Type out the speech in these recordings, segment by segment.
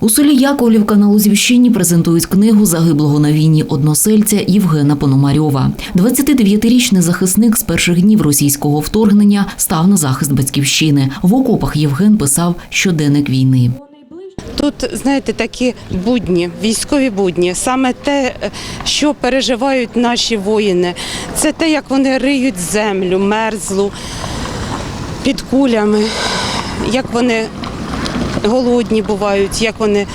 У селі Яковлівка на Лузівщині презентують книгу загиблого на війні односельця Євгена Пономарьова. 29-річний захисник з перших днів російського вторгнення став на захист батьківщини. В окопах Євген писав щоденник війни. Тут, знаєте, такі будні, військові будні, саме те, що переживають наші воїни, це те, як вони риють землю, мерзлу під кулями, як вони голодні бувають, як вони.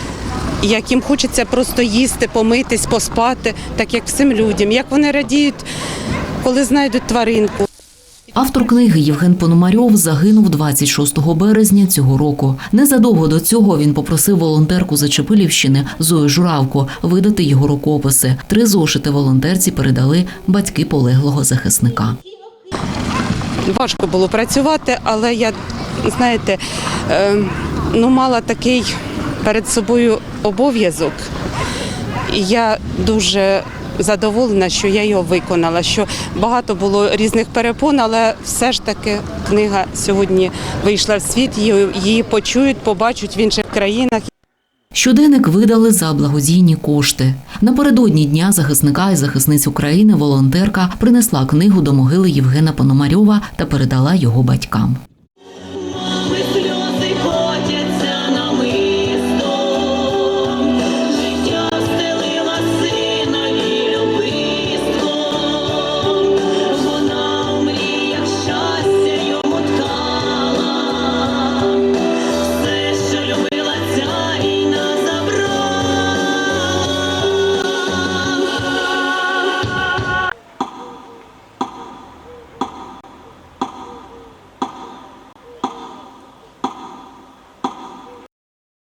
Як їм хочеться просто їсти, помитись, поспати, так як всім людям, як вони радіють, коли знайдуть тваринку. Автор книги Євген Пономарьов загинув 26 березня цього року. Незадовго до цього він попросив волонтерку Зачепилівщини Зою Журавко видати його рукописи. Три зошити волонтерці передали батьки полеглого захисника. Важко було працювати, але я, знаєте, е, ну, мала такий перед собою обов'язок. І я дуже задоволена, що я його виконала. Що багато було різних перепон, але все ж таки книга сьогодні вийшла в світ, її, почують, побачать в інших країнах. Щоденник видали за благодійні кошти. Напередодні дня захисника і захисниць України волонтерка принесла книгу до могили Євгена Пономарьова та передала його батькам.